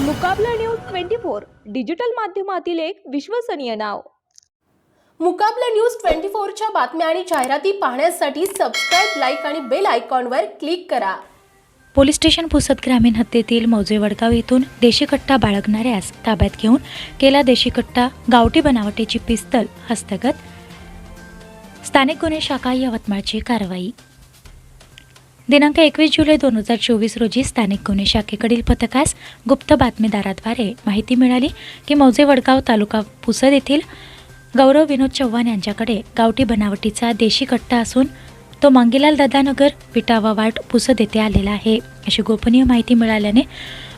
Mukabla news twenty four digital माध्यमातील एक विश्वसनीय नाव. मुकाबला न्यूज ट्वेंटी फोरच्या बातम्या आणि जाहिराती पाहण्यासाठी सबस्क्राईब लाईक आणि बेल आयकॉनवर क्लिक करा. पोलीस स्टेशन पुसद ग्रामीण हत्येतील मौजे वडगाव येथून देशी कट्टा बाळगणाऱ्यास ताब्यात घेऊन केला देशी कट्टा गावठी बनावटीची पिस्तल हस्तगत. स्थानिक गुन्हे शाखा यवतमाळची कारवाई. दिनांक एकवीस जुलै दोन हजार चोवीस रोजी स्थानिक गुन्हे शाखेकडील पथकास गुप्त बातमीदाराद्वारे माहिती मिळाली की मौजे वडगाव तालुका पुसद येथील गौरव विनोद चव्हाण यांच्याकडे गावठी बनावटीचा देशी कट्टा असून तो मंगीलाल दादानगर विटावा वाट पुसद येथे आलेला आहे. अशी गोपनीय माहिती मिळाल्याने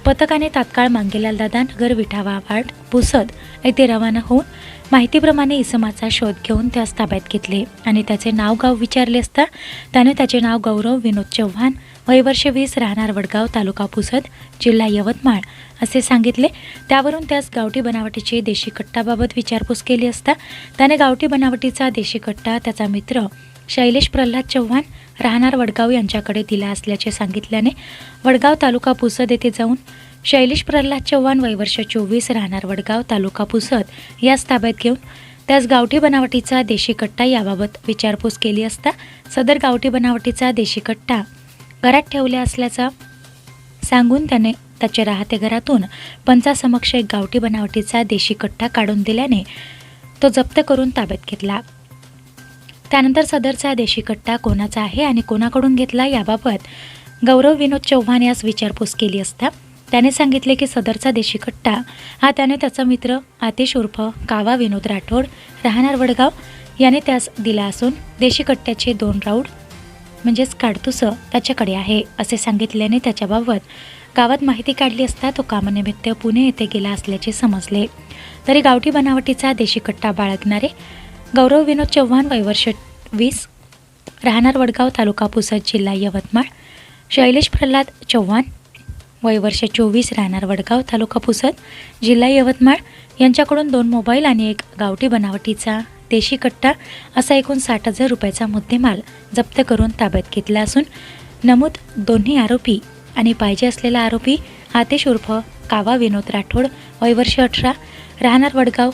पथकाने तात्काळ मांगेलाल दादानगर विठावा वाट पुसद येथे रवाना होऊन माहितीप्रमाणे इसमाचा शोध घेऊन त्यास ताब्यात घेतले आणि त्याचे नाव गाव विचारले असता त्याने त्याचे नाव गौरव विनोद चव्हाण वयवर्ष वीस राहणार वडगाव तालुका पुसद जिल्हा यवतमाळ असे सांगितले. त्यावरून त्यास गावठी बनावटीची देशी कट्टाबाबत विचारपूस केली असता त्याने गावठी बनावटीचा देशी कट्टा त्याचा मित्र शैलेश प्रल्हाद चव्हाण राहणार वडगाव यांच्याकडे दिला असल्याचे सांगितल्याने वडगाव तालुका पुसद येथे जाऊन शैलेश प्रल्हाद चव्हाण वयवर्ष चोवीस राहणार वडगाव तालुका पुसद यास ताब्यात घेऊन त्यास गावठी बनावटीचा देशी कट्टा याबाबत विचारपूस केली असता सदर गावठी बनावटीचा देशी कट्टा घरात ठेवल्या असल्याचा सांगून त्याने त्याच्या राहते घरातून पंचासमक्ष एक गावठी बनावटीचा देशी कट्टा काढून दिल्याने तो जप्त करून ताब्यात घेतला. त्यानंतर सदरचा देशी कट्टा कोणाचा आहे आणि कोणाकडून घेतला याबाबत गौरव विनोद चव्हाण यास विचारपूस केली असता त्याने सांगितले की सदरचा देशी कट्टा हा त्याने त्याचा मित्र आतिश उर्फ कावा विनोद राठोड राहणार वडगाव याने त्यास दिला असून देशी कट्ट्याचे दोन राऊड म्हणजेच काडतुसं त्याच्याकडे आहे असे सांगितल्याने त्याच्याबाबत गावात माहिती काढली असता तो कामानिमित्त पुणे येथे गेला असल्याचे समजले. तरी गावठी बनावटीचा देशी कट्टा बाळगणारे गौरव विनोद चव्हाण वयवर्ष वीस राहणार वडगाव तालुका पुसद जिल्हा यवतमाळ. शैलेश प्रल्हाद चव्हाण वयवर्ष चोवीस राहणार वडगाव तालुका पुसद जिल्हा यवतमाळ. यांच्याकडून दोन मोबाईल आणि एक गावठी बनावटीचा देशी कट्टा असा एकूण साठ हजार रुपयाचा मुद्देमाल जप्त करून ताब्यात घेतला असून नमूद दोन्ही आरोपी आणि पाहिजे असलेला आरोपी आतिश उर्फ कावा विनोद राठोड वयवर्ष अठरा राहणार वडगाव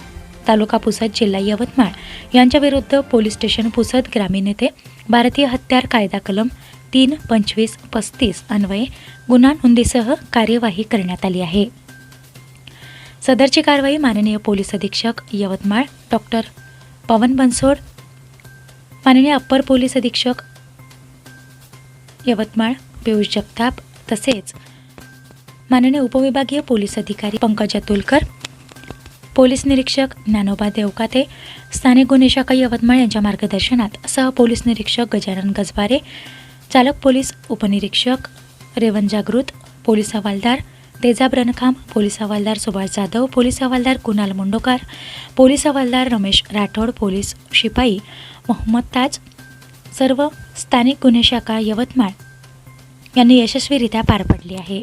तालुका पुसद जिल्हा यवतमाळ. यांच्याविरुद्ध पोलीस स्टेशन पुसद ग्रामीण येथे भारतीय हत्यार कायदा कलम तीन पंचवीस पस्तीस अन्वये गुन्हा नोंदीसह कार्यवाही करण्यात आली आहे. सदरची कारवाई माननीय पोलीस अधीक्षक यवतमाळ डॉक्टर पवन बनसोड माननीय अप्पर पोलीस अधीक्षक यवतमाळ पियुष जगताप तसेच माननीय उपविभागीय पोलीस अधिकारी पंकज अतुलकर पोलीस निरीक्षक ज्ञानोबा देवकाते स्थानिक गुन्हे शाखा यवतमाळ यांच्या मार्गदर्शनात सह पोलीस निरीक्षक गजानन गजबारे चालक पोलीस उपनिरीक्षक रेवन जागृत पोलीस हवालदार तेजाब रणखाम पोलीस हवालदार सुभाष जाधव पोलीस हवालदार कुणाल मुंडोकार पोलीस हवालदार रमेश राठोड पोलीस शिपाई मोहम्मद ताज सर्व स्थानिक गुन्हे शाखा यवतमाळ यांनी यशस्वीरित्या पार पडली आहे.